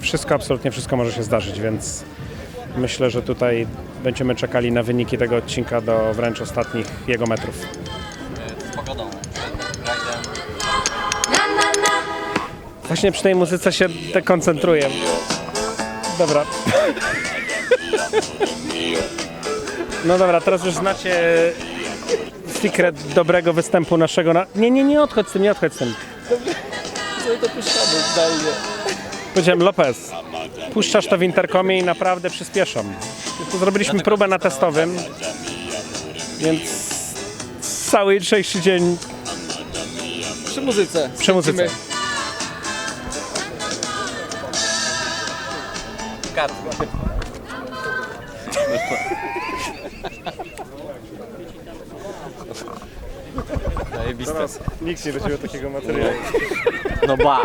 wszystko, absolutnie wszystko może się zdarzyć, więc myślę, że tutaj będziemy czekali na wyniki tego odcinka do wręcz ostatnich jego metrów. z pogodą, rajdem. Właśnie przy tej muzyce się dekoncentruję. Dobra. No dobra, teraz już znacie secret dobrego występu naszego na... Nie, nie, nie odchodź z tym, nie odchodź z tym. Co to puszczamy zdalnie? Powiedziałem Lopez, puszczasz to w interkomie i naprawdę przyspieszam. Tu zrobiliśmy próbę na testowym, więc cały jutrzejszy dzień Przy muzyce. przy muzyce. Zajebiste. Nikt nie będzie miał takiego materiału. No ba.